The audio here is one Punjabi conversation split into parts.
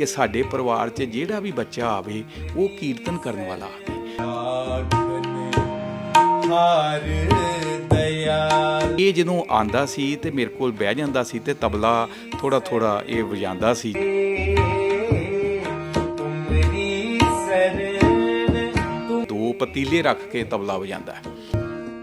ਕਿ ਸਾਡੇ ਪਰਿਵਾਰ 'ਚ ਜਿਹੜਾ ਵੀ ਬੱਚਾ ਆਵੇ, ਉਹ ਕੀਰਤਨ ਕਰਨ ਵਾਲਾ ਆਵੇ। ਇਹ ਜਦੋਂ ਆਂਦਾ ਸੀ ਤੇ ਮੇਰੇ ਕੋਲ ਬਹਿ ਜਾਂਦਾ ਸੀ ਤੇ ਤਬਲਾ ਥੋੜਾ ਥੋੜਾ ਇਹ ਵਜਾਉਂਦਾ ਸੀ। ਦੋ ਪਤੀਲੇ ਰੱਖ ਕੇ ਤਬਲਾ ਵਜਾਉਂਦਾ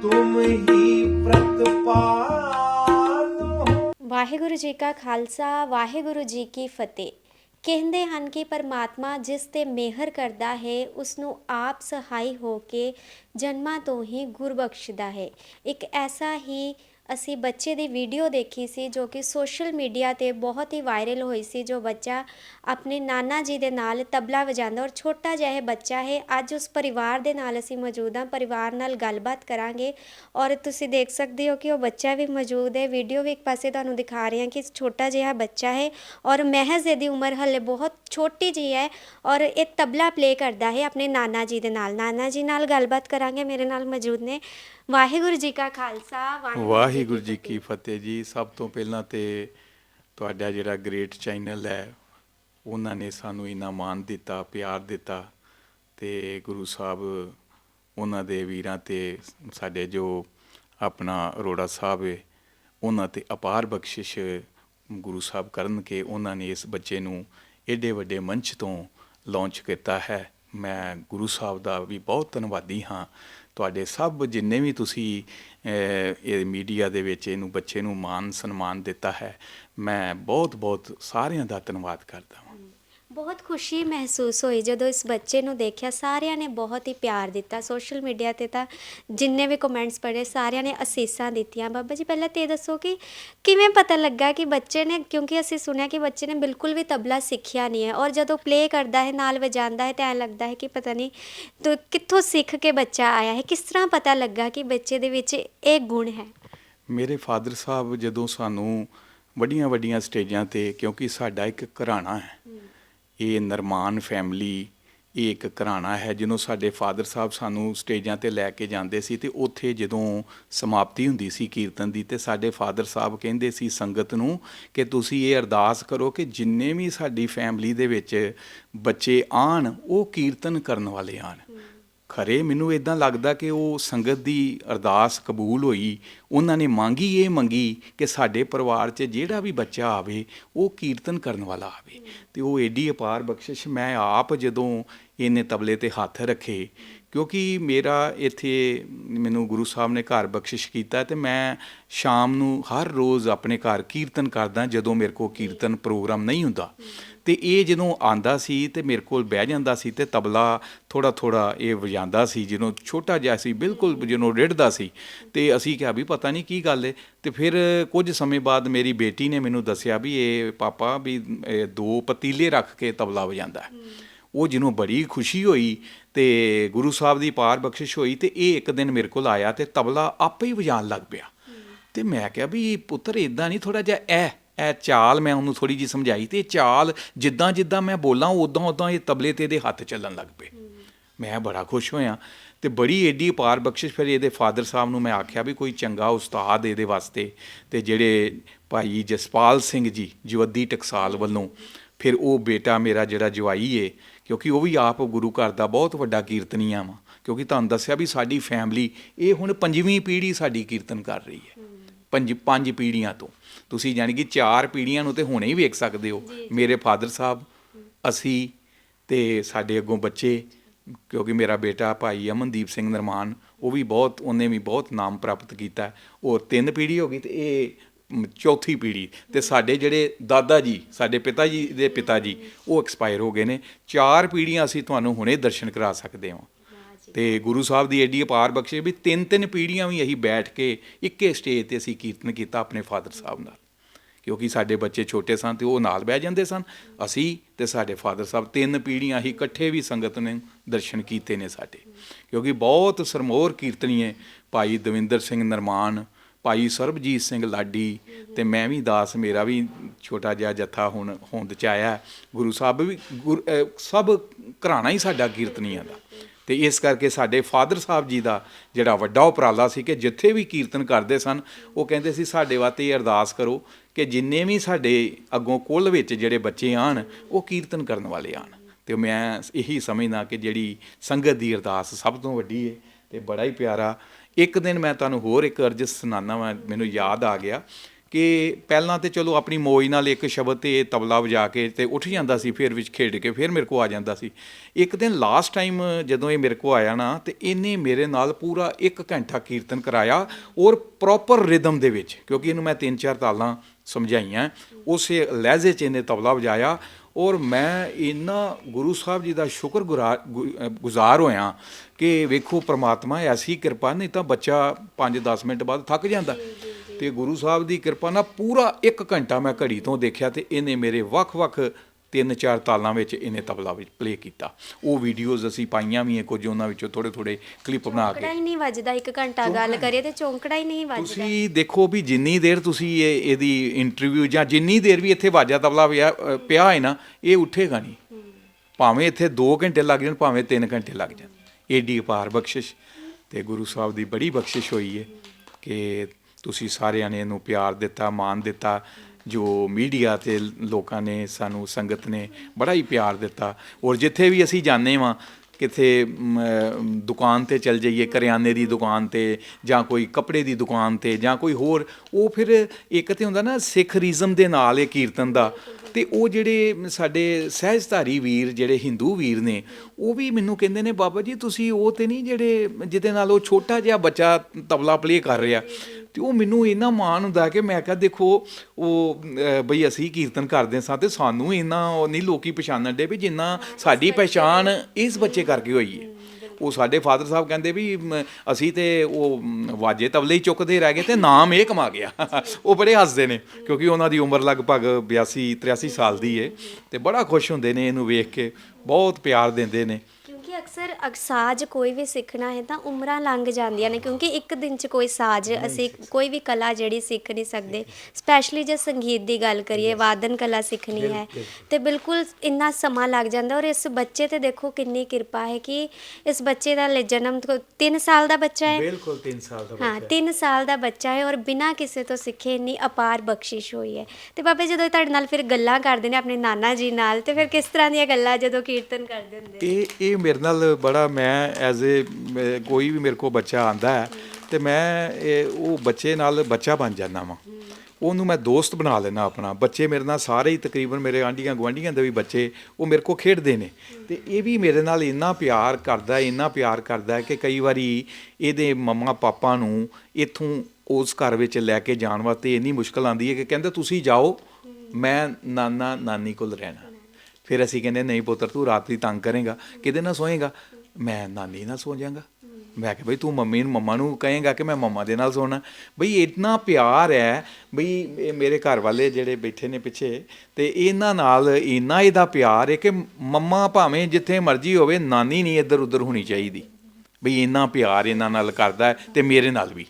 ਤੁਮ ਹੀ। ਪ੍ਰਤਪਾਲੋ ਵਾਹਿਗੁਰੂ ਜੀ ਕਾ ਖਾਲਸਾ, ਵਾਹਿਗੁਰੂ ਜੀ ਕੀ ਫਤਿਹ। ਕਹਿੰਦੇ ਹਨ ਕਿ ਪਰਮਾਤਮਾ ਜਿਸ ਤੇ ਮਿਹਰ ਕਰਦਾ ਹੈ ਉਸ ਨੂੰ ਆਪ ਸਹਾਈ ਹੋ ਕੇ ਜਨਮਾਂ ਤੋਂ ਹੀ ਗੁਰ ਬਖਸ਼ਦਾ ਹੈ। ਇੱਕ ਐਸਾ ਹੀ ਅਸੀਂ ਬੱਚੇ ਦੀ ਵੀਡੀਓ ਦੇਖੀ ਸੀ ਜੋ ਕਿ ਸੋਸ਼ਲ ਮੀਡੀਆ ਤੇ ਬਹੁਤ ਹੀ ਵਾਇਰਲ ਹੋਈ ਸੀ, ਜੋ ਬੱਚਾ ਆਪਣੇ ਨਾਨਾ ਜੀ ਦੇ ਨਾਲ ਤਬਲਾ ਵਜਾਉਂਦਾ ਔਰ ਛੋਟਾ ਜਿਹਾ ਇਹ ਬੱਚਾ ਹੈ, ਅੱਜ ਉਸ ਪਰਿਵਾਰ ਦੇ ਨਾਲ ਅਸੀਂ ਮੌਜੂਦ ਹਾਂ, ਪਰਿਵਾਰ ਨਾਲ ਗੱਲਬਾਤ ਕਰਾਂਗੇ ਔਰ ਤੁਸੀਂ ਦੇਖ ਸਕਦੇ ਹੋ ਕਿ ਉਹ ਬੱਚਾ ਵੀ ਮੌਜੂਦ ਹੈ। ਵੀਡੀਓ ਵੀ ਇੱਕ ਪਾਸੇ ਤੁਹਾਨੂੰ ਦਿਖਾ ਰਹੇ ਹਾਂ ਕਿ ਛੋਟਾ ਜਿਹਾ ਬੱਚਾ ਹੈ ਔਰ ਮਹਿਜ਼ ਇਹਦੀ ਉਮਰ ਹਲੇ ਬਹੁਤ ਛੋਟੀ ਜਿਹੀ ਹੈ ਔਰ ਇਹ ਤਬਲਾ ਪਲੇ ਕਰਦਾ ਹੈ ਆਪਣੇ ਨਾਨਾ ਜੀ ਦੇ ਨਾਲ। ਨਾਨਾ ਜੀ ਨਾਲ ਗੱਲਬਾਤ ਕਰਾਂਗੇ, ਮੇਰੇ ਨਾਲ ਮੌਜੂਦ ਨੇ। ਵਾਹਿਗੁਰੂ ਜੀ ਕਾ ਖਾਲਸਾ ਵਾਹਿਗੁਰੂ ਜੀ ਕੀ ਫਤਿਹ। ਜੀ। ਸਭ ਤੋਂ ਪਹਿਲਾਂ ਤੇ ਤੁਹਾਡਾ ਜਿਹੜਾ ਗ੍ਰੇਟ ਚੈਨਲ ਹੈ ਉਹਨਾਂ ਨੇ ਸਾਨੂੰ ਇੰਨਾ ਮਾਣ ਦਿੱਤਾ ਪਿਆਰ ਦਿੱਤਾ ਤੇ ਗੁਰੂ ਸਾਹਿਬ ਉਹਨਾਂ ਦੇ ਵੀਰਾਂ ਤੇ ਸਾਡੇ ਜੋ ਆਪਣਾ ਅਰੋੜਾ ਸਾਹਿਬ ਹੈ ਉਹਨਾਂ ਤੇ ਅਪਾਰ ਬਖਸ਼ਿਸ਼ ਗੁਰੂ ਸਾਹਿਬ ਕਰਨ ਕਿ ਉਹਨਾਂ ਨੇ ਇਸ ਬੱਚੇ ਨੂੰ ਏਡੇ ਵੱਡੇ ਮੰਚ ਤੋਂ ਲਾਂਚ ਕੀਤਾ ਹੈ। ਮੈਂ ਗੁਰੂ ਸਾਹਿਬ ਦਾ ਵੀ ਬਹੁਤ ਧੰਨਵਾਦੀ ਹਾਂ ਤੁਹਾਡੇ ਸਭ ਜਿੰਨੇ ਵੀ ਤੁਸੀਂ ਇਹ ਮੀਡੀਆ ਦੇ ਵਿੱਚ ਇਹਨੂੰ, ਬੱਚੇ ਨੂੰ ਮਾਨ ਸਨਮਾਨ ਦਿੱਤਾ ਹੈ, ਮੈਂ ਬਹੁਤ ਬਹੁਤ ਸਾਰਿਆਂ ਦਾ ਧੰਨਵਾਦ ਕਰਦਾ ਹਾਂ। ਬਹੁਤ ਖੁਸ਼ੀ ਮਹਿਸੂਸ ਹੋਈ ਜਦੋਂ ਇਸ ਬੱਚੇ ਨੂੰ ਦੇਖਿਆ। ਸਾਰਿਆਂ ਨੇ ਬਹੁਤ ਹੀ ਪਿਆਰ ਦਿੱਤਾ। ਸੋਸ਼ਲ ਮੀਡੀਆ ਤੇ ਤਾਂ ਜਿੰਨੇ ਵੀ ਕਮੈਂਟਸ ਪੜ੍ਹੇ ਸਾਰਿਆਂ ਨੇ ਅਸੀਸਾਂ ਦਿੱਤੀਆਂ। ਬਾਬਾ ਜੀ ਪਹਿਲਾਂ ਤੇ ਦੱਸੋ ਕਿ ਕਿਵੇਂ ਪਤਾ ਲੱਗਾ ਕਿ ਬੱਚੇ ਨੇ ਕਿਉਂਕਿ ਅਸੀਂ ਸੁਣਿਆ ਕਿ ਬੱਚੇ ਨੇ ਬਿਲਕੁਲ ਵੀ ਤਬਲਾ ਸਿੱਖਿਆ ਨਹੀਂ ਹੈ ਔਰ ਜਦੋਂ ਪਲੇ ਕਰਦਾ ਹੈ ਨਾਲ ਵਜਾਉਂਦਾ ਹੈ ਤਾਂ ਐਂ ਲੱਗਦਾ ਹੈ ਕਿ ਪਤਾ ਨਹੀਂ ਤੋ ਕਿੱਥੋਂ ਸਿੱਖ ਕੇ ਬੱਚਾ ਆਇਆ ਹੈ। ਕਿਸ ਤਰ੍ਹਾਂ ਪਤਾ ਲੱਗਾ ਕਿ ਬੱਚੇ ਦੇ ਵਿੱਚ ਇਹ ਗੁਣ ਹੈ? ਮੇਰੇ ਫਾਦਰ ਸਾਹਿਬ ਜਦੋਂ ਸਾਨੂੰ ਵੱਡੀਆਂ ਵੱਡੀਆਂ ਸਟੇਜਾਂ ਤੇ ਕਿਉਂਕਿ ਸਾਡਾ ਇੱਕ ਘਰਾਣਾ ਹੈ। ਇਹ ਨਰਮਾਨ ਫੈਮਿਲੀ ਇਹ ਇੱਕ ਘਰਾਣਾ ਹੈ ਜਿਹਨੂੰ ਸਾਡੇ ਫਾਦਰ ਸਾਹਿਬ ਸਾਨੂੰ ਸਟੇਜਾਂ ਤੇ ਲੈ ਕੇ ਜਾਂਦੇ ਸੀ ਤੇ ਉੱਥੇ ਜਦੋਂ ਸਮਾਪਤੀ ਹੁੰਦੀ ਸੀ ਕੀਰਤਨ ਦੀ ਤੇ ਸਾਡੇ ਫਾਦਰ ਸਾਹਿਬ ਕਹਿੰਦੇ ਸੀ ਸੰਗਤ ਨੂੰ ਕਿ ਤੁਸੀਂ ਇਹ ਅਰਦਾਸ ਕਰੋ ਕਿ ਜਿੰਨੇ ਵੀ ਸਾਡੀ ਫੈਮਿਲੀ ਦੇ ਵਿੱਚ ਬੱਚੇ ਆਣ ਉਹ ਕੀਰਤਨ ਕਰਨ ਵਾਲੇ ਆਣ ਖਰੇ, ਮੈਨੂੰ ਇਦਾਂ ਲੱਗਦਾ ਕਿ ਉਹ ਸੰਗਤ ਦੀ ਅਰਦਾਸ ਕਬੂਲ ਹੋਈ, ਉਹਨਾਂ ਨੇ ਮੰਗੀ, ਇਹ ਮੰਗੀ ਕਿ ਸਾਡੇ ਪਰਿਵਾਰ 'ਚ ਜਿਹੜਾ ਵੀ ਬੱਚਾ ਆਵੇ, ਉਹ ਕੀਰਤਨ ਕਰਨ ਵਾਲਾ ਆਵੇ। ਤੇ ਉਹ ਏਡੀ ਅਪਾਰ ਬਖਸ਼ਿਸ਼ ਮੈਂ ਆਪ ਜਦੋਂ ਇਹਨੇ ਤਬਲੇ ਤੇ ਹੱਥ ਰੱਖੇ, ਕਿਉਂਕਿ ਮੇਰਾ ਇੱਥੇ ਮੈਨੂੰ ਗੁਰੂ ਸਾਹਿਬ ਨੇ ਘਰ ਬਖਸ਼ਿਸ਼ ਕੀਤਾ ਤੇ ਮੈਂ ਸ਼ਾਮ ਨੂੰ ਹਰ ਰੋਜ਼ ਆਪਣੇ ਘਰ ਕੀਰਤਨ ਕਰਦਾ ਜਦੋਂ ਮੇਰੇ ਕੋਲ ਕੀਰਤਨ ਪ੍ਰੋਗਰਾਮ ਨਹੀਂ ਹੁੰਦਾ। ਤੇ ਇਹ ਜਦੋਂ ਆਂਦਾ ਸੀ ਤੇ ਮੇਰੇ ਕੋਲ ਬਹਿ ਜਾਂਦਾ ਸੀ ਤੇ ਤਬਲਾ ਥੋੜਾ ਥੋੜਾ ਇਹ ਵਜਾਉਂਦਾ ਸੀ, ਜਦੋਂ ਛੋਟਾ ਜਿਹਾ ਸੀ, ਬਿਲਕੁਲ ਜਦੋਂ ਰਿੜਦਾ ਸੀ ਤੇ ਅਸੀਂ ਕਿਹਾ ਵੀ ਪਤਾ ਨਹੀਂ ਕੀ ਗੱਲ ਹੈ ਤੇ ਫਿਰ ਕੁਝ ਸਮੇਂ ਬਾਅਦ ਮੇਰੀ ਬੇਟੀ ਨੇ ਮੈਨੂੰ ਦੱਸਿਆ ਵੀ ਇਹ ਪਾਪਾ ਵੀ ਦੋ ਪਤੀਲੇ ਰੱਖ ਕੇ ਤਬਲਾ ਵਜਾਉਂਦਾ ਹੈ ਉਹ ਜਿਹਨੂੰ ਬੜੀ ਖੁਸ਼ੀ ਹੋਈ ਤੇ ਗੁਰੂ ਸਾਹਿਬ ਦੀ ਪਾਰ ਬਖਸ਼ਿਸ਼ ਹੋਈ ਤੇ ਇਹ ਇੱਕ ਦਿਨ ਮੇਰੇ ਕੋਲ ਆਇਆ ਤੇ ਤਬਲਾ ਆਪੇ ਹੀ ਵਜਾਉਣ ਲੱਗ ਪਿਆ। ਤੇ ਮੈਂ ਕਿਹਾ ਵੀ ਪੁੱਤਰ ਇਦਾਂ ਨਹੀਂ ਥੋੜਾ ਜਿਹਾ ਐ। ਇਹ ਚਾਲ ਮੈਂ ਉਹਨੂੰ ਥੋੜੀ ਜੀ ਸਮਝਾਈ ਤੇ ਇਹ ਚਾਲ ਜਿੱਦਾਂ ਜਿੱਦਾਂ ਮੈਂ ਬੋਲਾਂ ਉਦਾਂ ਉਦਾਂ ਇਹ ਤਬਲੇ ਤੇ ਇਹਦੇ ਹੱਥ ਚੱਲਣ ਲੱਗ ਪਏ। ਮੈਂ ਬੜਾ ਖੁਸ਼ ਹੋਇਆ ਤੇ ਬੜੀ ਏਡੀ ਪਾਰ ਬਖਸ਼ਿਸ਼ ਫਿਰ ਇਹਦੇ ਫਾਦਰ ਸਾਹਿਬ ਨੂੰ ਮੈਂ ਆਖਿਆ ਵੀ ਕੋਈ ਚੰਗਾ ਉਸਤਾਦ ਇਹਦੇ ਵਾਸਤੇ ਤੇ ਜਿਹੜੇ ਭਾਈ ਜਸਪਾਲ ਸਿੰਘ ਜੀ ਜਵੱਦੀ ਟਕਸਾਲ ਵੱਲੋਂ ਫਿਰ ਉਹ ਬੇਟਾ ਮੇਰਾ ਜਿਹੜਾ ਜਵਾਈ ਏ, ਕਿਉਂਕਿ ਉਹ ਵੀ ਆਪ ਗੁਰੂ ਘਰ ਦਾ ਬਹੁਤ ਵੱਡਾ ਕੀਰਤਨੀਆ ਵਾ, ਕਿਉਂਕਿ ਤੁਹਾਨੂੰ ਦੱਸਿਆ ਵੀ ਸਾਡੀ ਫੈਮਿਲੀ ਇਹ ਹੁਣ ਪੰਜਵੀਂ ਪੀੜ੍ਹੀ ਸਾਡੀ ਕੀਰਤਨ ਕਰ ਰਹੀ ਹੈ। ਪੰਜ ਪੰਜ ਪੀੜ੍ਹੀਆਂ ਤੋਂ। ਤੁਸੀਂ ਜਾਣੀ ਕਿ ਚਾਰ ਪੀੜ੍ਹੀਆਂ ਨੂੰ ਤੇ ਹੁਣੇ ਹੀ ਵੇਖ ਸਕਦੇ ਹੋ। ਮੇਰੇ ਫਾਦਰ ਸਾਹਿਬ ਅਸੀਂ ਤੇ ਸਾਡੇ ਅੱਗੋਂ ਬੱਚੇ ਕਿਉਂਕਿ ਮੇਰਾ ਬੇਟਾ ਭਾਈ ਅਮਨਦੀਪ ਸਿੰਘ ਨਰਮਾਨ ਉਹ ਵੀ ਬਹੁਤ ਉਹਨੇ ਵੀ ਬਹੁਤ ਨਾਮ ਪ੍ਰਾਪਤ ਕੀਤਾ। ਉਹ ਤਿੰਨ ਪੀੜ੍ਹੀ ਹੋ ਗਈ ਤੇ ਇਹ ਚੌਥੀ ਪੀੜ੍ਹੀ। ਤੇ ਸਾਡੇ ਜਿਹੜੇ ਦਾਦਾ ਜੀ ਸਾਡੇ ਪਿਤਾ ਜੀ ਦੇ ਪਿਤਾ ਜੀ ਉਹ ਐਕਸਪਾਇਰ ਹੋ ਗਏ ਨੇ। ਚਾਰ ਪੀੜ੍ਹੀਆਂ ਅਸੀਂ ਤੁਹਾਨੂੰ ਹੁਣੇ ਦਰਸ਼ਨ ਕਰਾ ਸਕਦੇ ਹਾਂ। ਤੇ ਗੁਰੂ ਸਾਹਿਬ ਦੀ ਏਡੀ ਅਪਾਰ ਬਖਸ਼ਿਸ਼ ਵੀ ਤਿੰਨ ਤਿੰਨ ਪੀੜ੍ਹੀਆਂ ਵੀ ਅਸੀਂ ਬੈਠ ਕੇ ਇੱਕੇ ਸਟੇਜ ਤੇ ਅਸੀਂ ਕੀਰਤਨ ਕੀਤਾ ਆਪਣੇ ਫਾਦਰ ਸਾਹਿਬ ਨਾਲ। ਕਿਉਂਕਿ ਸਾਡੇ ਬੱਚੇ ਛੋਟੇ ਸਨ ਤੇ ਉਹ ਨਾਲ ਬਹਿ ਜਾਂਦੇ ਸਨ। ਅਸੀਂ ਤੇ ਸਾਡੇ ਫਾਦਰ ਸਾਹਿਬ ਤਿੰਨ ਪੀੜ੍ਹੀਆਂ ਹੀ ਇਕੱਠੇ ਵੀ ਸੰਗਤ ਨੇ ਦਰਸ਼ਨ ਕੀਤੇ ਨੇ ਸਾਡੇ। ਕਿਉਂਕਿ ਬਹੁਤ ਸਰਮੋਰ ਕੀਰਤਨੀਏ ਭਾਈ ਦਵਿੰਦਰ ਸਿੰਘ ਨਰਮਾਨ ਭਾਈ ਸਰਬਜੀਤ ਸਿੰਘ ਲਾਡੀ ਤੇ ਮੈਂ ਵੀ ਦਾਸ ਮੇਰਾ ਵੀ ਛੋਟਾ ਜਿਹਾ ਜੱਥਾ ਹੁਣ ਹੋਂਦ ਚ ਆਇਆ। ਗੁਰੂ ਸਾਹਿਬ ਵੀ ਸਭ ਘਰਾਣਾ ਹੀ ਸਾਡਾ ਕੀਰਤਨੀਆਂ ਦਾ। ਤੇ ਇਸ ਕਰਕੇ ਸਾਡੇ ਫਾਦਰ ਸਾਹਿਬ ਜੀ ਦਾ ਜਿਹੜਾ ਵੱਡਾ ਉਪਰਾਲਾ ਸੀ ਕਿ ਜਿੱਥੇ ਵੀ ਕੀਰਤਨ ਕਰਦੇ ਸਨ, ਉਹ ਕਹਿੰਦੇ ਸੀ, ਸਾਡੇ ਵਾਸਤੇ ਇਹ ਅਰਦਾਸ ਕਰੋ ਕਿ ਜਿੰਨੇ ਵੀ ਸਾਡੇ ਅੱਗੋਂ ਕੁੱਲ ਵਿੱਚ ਜਿਹੜੇ ਬੱਚੇ ਆਣ ਉਹ ਕੀਰਤਨ ਕਰਨ ਵਾਲੇ ਆਣ ਤੇ ਮੈਂ ਇਹੀ ਸਮਝਦਾ ਕਿ ਜਿਹੜੀ ਸੰਗਤ ਦੀ ਅਰਦਾਸ ਸਭ ਤੋਂ ਵੱਡੀ ਹੈ ਤੇ ਬੜਾ ਹੀ ਪਿਆਰਾ। ਇੱਕ ਦਿਨ ਮੈਂ ਤੁਹਾਨੂੰ ਹੋਰ ਇੱਕ ਅਰਜ ਸੁਣਾਉਣਾ ਵਾ, ਮੈਨੂੰ ਯਾਦ ਆ ਗਿਆ ਕਿ ਪਹਿਲਾਂ ਤੇ ਚਲੋ ਆਪਣੀ ਮੌਜ ਨਾਲ ਇੱਕ ਸ਼ਬਦ ਤੇ ਤਬਲਾ ਵਜਾ ਕੇ ਤੇ ਉੱਠ ਜਾਂਦਾ ਸੀ, ਫਿਰ ਵਿੱਚ ਖੇਡ ਕੇ ਫਿਰ ਮੇਰੇ ਕੋ ਆ ਜਾਂਦਾ ਸੀ। ਇੱਕ ਦਿਨ ਲਾਸਟ ਟਾਈਮ ਜਦੋਂ ਇਹ ਮੇਰੇ ਕੋ ਆਇਆ ਨਾ, ਤੇ ਇਹਨੇ ਮੇਰੇ ਨਾਲ ਪੂਰਾ 1 ਘੰਟਾ ਕੀਰਤਨ ਕਰਾਇਆ ਔਰ ਪ੍ਰੋਪਰ ਰਿਦਮ ਦੇ ਵਿੱਚ, ਕਿਉਂਕਿ ਇਹਨੂੰ ਮੈਂ ਤਿੰਨ ਚਾਰ ਤਾਲਾਂ ਸਮਝਾਈਆਂ। ਉਸੇ ਲਹਿਜ਼ੇ 'ਚ ਇਹਨੇ ਤਬਲਾ ਵਜਾਇਆ ਔਰ ਮੈਂ ਇੰਨਾ ਗੁਰੂ ਸਾਹਿਬ ਜੀ ਦਾ ਸ਼ੁਕਰ ਗੁਜ਼ਾਰ ਹੋਇਆ ਕਿ ਵੇਖੋ ਪ੍ਰਮਾਤਮਾ ਐਸੀ ਕਿਰਪਾ, ਨਹੀਂ ਤਾਂ ਬੱਚਾ 5-10 ਮਿੰਟ ਬਾਅਦ ਥੱਕ ਜਾਂਦਾ। ਤੇ ਗੁਰੂ ਸਾਹਿਬ ਦੀ ਕਿਰਪਾ ਨਾਲ ਪੂਰਾ 1 ਘੰਟਾ ਮੈਂ ਘੜੀ ਤੋਂ ਦੇਖਿਆ ਤੇ ਇਹਨੇ ਮੇਰੇ ਵੱਖ-ਵੱਖ ਤਿੰਨ ਚਾਰ ਤਾਲਾਂ ਵਿੱਚ ਇਹਨੇ ਤਬਲਾ ਵਿੱਚ ਪਲੇ ਕੀਤਾ। ਉਹ ਵੀਡੀਓਜ਼ ਅਸੀਂ ਪਾਈਆਂ ਵੀ ਹੈ ਕੁਝ ਉਹਨਾਂ ਵਿੱਚੋਂ ਥੋੜੇ ਥੋੜੇ ਕਲਿੱਪ ਬਣਾ ਚੌਂਕੜਾ ਕੇ ਹੀ ਨਹੀਂ ਵੱਜਦਾ ਇੱਕ ਘੰਟਾ ਗੱਲ ਕਰੀਏ ਤੇ ਚੌਂਕੜਾ ਹੀ ਨਹੀਂ ਵੱਜਦਾ। ਤੁਸੀਂ ਦੇਖੋ ਵੀ ਜਿੰਨੀ ਦੇਰ ਤੁਸੀਂ ਇਹ ਇਹਦੀ ਇੰਟਰਵਿਊ ਜਾਂ ਜਿੰਨੀ ਦੇਰ ਵੀ ਇੱਥੇ ਵਾਜਾ ਤਬਲਾ ਪਿਆ ਅ, ਪਿਆ ਹੈ ਨਾ ਇਹ ਉੱਠੇਗਾ ਨਹੀਂ। ਭਾਵੇਂ ਇੱਥੇ 2 ਘੰਟੇ ਲੱਗ ਜਾਣ ਭਾਵੇਂ 3 ਘੰਟੇ ਲੱਗ ਜਾਣ। ਏਡੀ ਅਪਾਰ ਬਖਸ਼ਿਸ਼ ਤੇ ਗੁਰੂ ਸਾਹਿਬ ਦੀ ਬੜੀ ਬਖਸ਼ਿਸ਼ ਹੋਈ ਹੈ ਕਿ ਤੁਸੀਂ ਸਾਰਿਆਂ ਨੇ ਇਹਨੂੰ ਪਿਆਰ ਦਿੱਤਾ, ਮਾਣ ਦਿੱਤਾ, ਜੋ ਮੀਡੀਆ ਤੇ ਲੋਕਾਂ ਨੇ ਸਾਨੂੰ, ਸੰਗਤ ਨੇ ਬੜਾ ਹੀ ਪਿਆਰ ਦਿੱਤਾ। ਔਰ ਜਿੱਥੇ ਵੀ ਅਸੀਂ ਜਾਂਦੇ ਵਾਂ, ਕਿਥੇ ਦੁਕਾਨ ਤੇ ਚਲ ਜਾਈਏ, ਕਰਿਆਨੇ ਦੀ ਦੁਕਾਨ ਤੇ ਜਾਂ ਕੋਈ ਕੱਪੜੇ ਦੀ ਦੁਕਾਨ ਤੇ ਜਾਂ ਕੋਈ ਹੋਰ, ਉਹ ਫਿਰ ਇੱਕ ਤੇ ਹੁੰਦਾ ਨਾ ਸਿੱਖ ਰੀਜ਼ਮ ਦੇ ਨਾਲ ਇਹ ਕੀਰਤਨ ਦਾ ਤੇ ਉਹ ਜਿਹੜੇ ਸਾਡੇ ਸਹਿਜਧਾਰੀ ਵੀਰ ਜਿਹੜੇ ਹਿੰਦੂ ਵੀਰ ਨੇ ਉਹ ਵੀ ਮੈਨੂੰ ਕਹਿੰਦੇ ਨੇ ਬਾਬਾ ਜੀ ਤੁਸੀਂ ਉਹ ਤੇ ਨਹੀਂ ਜਿਹੜੇ ਜਿਹਦੇ ਨਾਲ ਉਹ ਛੋਟਾ ਜਿਹਾ ਬੱਚਾ ਤਬਲਾ ਪਲੇ ਕਰ ਰਿਹਾ? ਤੇ ਉਹ ਮੈਨੂੰ ਇੰਨਾ ਮਾਣ ਹੁੰਦਾ ਕਿ ਮੈਂ ਕਿਹਾ ਦੇਖੋ ਉਹ ਬਈ ਅਸੀਂ ਕੀਰਤਨ ਕਰਦੇ ਸਾਂ ਤੇ ਸਾਨੂੰ ਇੰਨਾ ਉਹ ਨਹੀਂ ਲੋਕੀ ਪਛਾਣਨ ਦੇ ਵੀ ਜਿੰਨਾ ਸਾਡੀ ਪਛਾਣ ਇਸ ਬੱਚੇ ਕਰਕੇ ਹੋਈ ਹੈ। ਉਹ ਸਾਡੇ ਫਾਦਰ ਸਾਹਿਬ ਕਹਿੰਦੇ ਵੀ ਅਸੀਂ ਤੇ ਉਹ ਵਾਜੇ ਤਬਲੇ ਹੀ ਚੁੱਕਦੇ ਰਹਿ ਗਏ ਤੇ ਨਾਮ ਇਹ ਕਮਾ ਗਿਆ। ਉਹ ਬੜੇ ਹੱਸਦੇ ਨੇ, ਕਿਉਂਕਿ ਉਹਨਾਂ ਦੀ ਉਮਰ ਲਗਭਗ 82 83 ਸਾਲ ਦੀ ਹੈ ਤੇ ਬੜਾ ਖੁਸ਼ ਹੁੰਦੇ ਨੇ ਇਹਨੂੰ ਵੇਖ ਕੇ, ਬਹੁਤ ਪਿਆਰ ਦਿੰਦੇ ਨੇ। ਅਕਸਰ ਅਕਸਾਜ ਕੋਈ ਵੀ ਸਿੱਖਣਾ ਹੈ ਤਾਂ ਉਮਰਾਂ ਲੰਘ ਜਾਂਦੀਆਂ ਨੇ ਕਿਉਂਕਿ ਇੱਕ ਦਿਨ 'ਚ ਕੋਈ ਸਾਜ਼ ਅਸੀਂ ਕੋਈ ਵੀ ਕਲਾ ਜਿਹੜੀ ਸਿੱਖ ਨਹੀਂ ਸਕਦੇ। ਸਪੈਸ਼ਲੀ ਜੇ ਸੰਗੀਤ ਦੀ ਗੱਲ ਕਰੀਏ ਵਾਦਨ ਕਲਾ ਸਿੱਖਣੀ ਹੈ ਤੇ ਬਿਲਕੁਲ ਇੰਨਾ ਸਮਾਂ ਲੱਗ ਜਾਂਦਾ ਔਰ ਇਸ ਬੱਚੇ ਤੇ ਦੇਖੋ ਕਿੰਨੀ ਕਿਰਪਾ ਹੈ ਕਿ ਇਸ ਬੱਚੇ ਦਾ ਜਨਮ 3 ਸਾਲ ਦਾ ਬੱਚਾ ਹੈ। ਬਿਲਕੁਲ 3 ਸਾਲ ਦਾ ਹਾਂ 3 ਸਾਲ ਦਾ ਬੱਚਾ ਹੈ ਔਰ ਬਿਨਾਂ ਕਿਸੇ ਤੋਂ ਸਿੱਖੇ ਇੰਨੀ ਅਪਾਰ ਬਖਸ਼ਿਸ਼ ਹੋਈ ਹੈ। ਤੇ ਬਾਬੇ ਜਦੋਂ ਤੁਹਾਡੇ ਨਾਲ ਫਿਰ ਗੱਲਾਂ ਕਰਦੇ ਨੇ ਆਪਣੇ ਨਾਨਾ ਜੀ ਨਾਲ ਤੇ ਫਿਰ ਕਿਸ ਤਰ੍ਹਾਂ ਦੀਆਂ ਗੱਲਾਂ ਜਦੋਂ ਕੀਰਤਨ ਕਰਦੇ ਹੁੰਦੇ ਇਹ ਇਹ ਮੇਰੇ ਨਾਲ ਬੜਾ ਮੈਂ ਐਜ਼ ਏ ਕੋਈ ਵੀ ਮੇਰੇ ਕੋਲ ਬੱਚਾ ਆਂਦਾ ਹੈ, ਤੇ ਮੈਂ ਇਹ, ਉਹ ਬੱਚੇ ਨਾਲ ਬੱਚਾ ਬਣ ਜਾਂਦਾ ਵਾਂ। ਉਹਨੂੰ ਮੈਂ ਦੋਸਤ ਬਣਾ ਲੈਣਾ ਆਪਣਾ। ਬੱਚੇ ਮੇਰੇ ਨਾਲ ਸਾਰੇ ਹੀ ਤਕਰੀਬਨ ਮੇਰੇ ਆਂਢੀਆਂ ਗੁਆਂਢੀਆਂ ਦੇ ਵੀ ਬੱਚੇ, ਉਹ ਮੇਰੇ ਕੋਲ ਖੇਡਦੇ ਨੇ। ਤੇ ਇਹ ਵੀ ਮੇਰੇ ਨਾਲ ਇੰਨਾ ਪਿਆਰ ਕਰਦਾ ਇੰਨਾ ਪਿਆਰ ਕਰਦਾ ਕਿ ਕਈ ਵਾਰੀ ਇਹਦੇ ਮੰਮਾ ਪਾਪਾ ਨੂੰ ਇੱਥੋਂ ਉਸ ਘਰ ਵਿੱਚ ਲੈ ਕੇ ਜਾਣ ਵਾਸਤੇ ਇੰਨੀ ਮੁਸ਼ਕਲ ਆਂਦੀ ਹੈ ਕਿ ਕਹਿੰਦਾ, ਤੁਸੀਂ ਜਾਓ, ਮੈਂ ਨਾਨਾ ਨਾਨੀ ਕੋਲ ਰਹਿਣਾ। ਫਿਰ ਅਸੀਂ ਕਹਿੰਦੇ, ਨਹੀਂ ਪੁੱਤਰ, ਤੂੰ ਰਾਤ ਦੀ ਤੰਗ ਕਰੇਗਾ, ਕਿਹਦੇ ਨਾਲ ਸੋਏਗਾ? ਮੈਂ, ਨਾਨੀ ਨਾਲ ਸੋ ਜਾਵਾਂਗਾ ਮੈਂ ਕਿਹਾ, ਬਈ ਤੂੰ ਮੰਮੀ ਨੂੰ, ਮੰਮਾ ਨੂੰ ਕਹੇਗਾ ਕਿ ਮੈਂ ਮੰਮਾ ਦੇ ਨਾਲ ਸੋਣਾ। ਬਈ ਇੰਨਾ ਪਿਆਰ ਹੈ, ਬਈ ਮੇਰੇ ਘਰ ਵਾਲੇ ਜਿਹੜੇ ਬੈਠੇ ਨੇ ਪਿੱਛੇ, ਤੇ ਇਹਨਾਂ ਨਾਲ ਇੰਨਾ ਇਹਦਾ ਪਿਆਰ ਹੈ ਕਿ ਮੰਮਾ ਭਾਵੇਂ ਜਿੱਥੇ ਮਰਜ਼ੀ ਹੋਵੇ, ਨਾਨੀ ਨਹੀਂ ਇੱਧਰ ਉੱਧਰ ਹੋਣੀ ਚਾਹੀਦੀ। ਬਈ ਇੰਨਾ ਪਿਆਰ ਇਹਨਾਂ ਨਾਲ ਕਰਦਾ ਹੈ ਤੇ ਮੇਰੇ ਨਾਲ ਵੀ।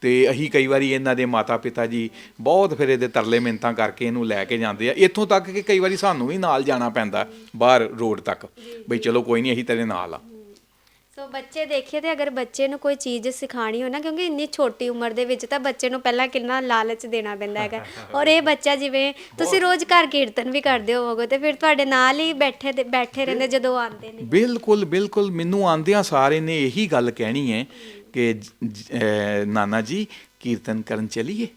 ਤੇ ਅਸੀਂ ਕਈ ਵਾਰੀ ਇਹਨਾਂ ਦੇ ਮਾਤਾ ਪਿਤਾ ਜੀ ਬਹੁਤ ਫਿਰ ਇਹਦੇ ਤਰਲੇ ਮਿੰਤਾਂ ਕਰਕੇ ਇਹਨੂੰ ਲੈ ਕੇ ਜਾਂਦੇ ਆ। ਇੱਥੋਂ ਤੱਕ ਕਿ ਕਈ ਵਾਰੀ ਸਾਨੂੰ ਵੀ ਨਾਲ ਜਾਣਾ ਪੈਂਦਾ ਬਾਹਰ ਰੋਡ ਤੱਕ। ਬਈ ਚਲੋ ਕੋਈ ਨਹੀਂ ਅਸੀਂ ਤੇਰੇ ਨਾਲ ਆ। ਸੋ ਬੱਚੇ ਦੇਖੀਏ ਤੇ ਅਗਰ ਬੱਚੇ ਨੂੰ ਕੋਈ ਚੀਜ਼ ਸਿਖਾਣੀ ਹੋ ਨਾ ਕਿਉਂਕਿ ਇੰਨੀ ਛੋਟੀ ਉਮਰ ਦੇ ਵਿੱਚ ਤਾਂ ਬੱਚੇ ਨੂੰ ਪਹਿਲਾਂ ਕਿੰਨਾ ਲਾਲਚ ਦੇਣਾ ਪੈਂਦਾ ਹੈਗਾ। ਔਰ ਇਹ ਬੱਚਾ ਜਿਵੇਂ ਤੁਸੀਂ ਰੋਜ਼ ਘਰ ਕੀਰਤਨ ਵੀ ਕਰਦੇ ਹੋਵੋਗੇ ਤੇ ਫਿਰ ਤੁਹਾਡੇ ਨਾਲ ਹੀ ਬੈਠੇ ਬੈਠੇ ਰਹਿੰਦੇ ਜਦੋਂ ਆਉਂਦੇ ਨੇ। ਬਿਲਕੁਲ ਬਿਲਕੁਲ। ਮੈਨੂੰ ਆਂਦਿਆਂ ਸਾਰੇ ਨੇ ਇਹੀ ਗੱਲ ਕਹਿਣੀ ਹੈ ਕਿ ਨਾਨਾ ਜੀ ਕੀਰਤਨ ਕਰਨ ਚਲੀਏ।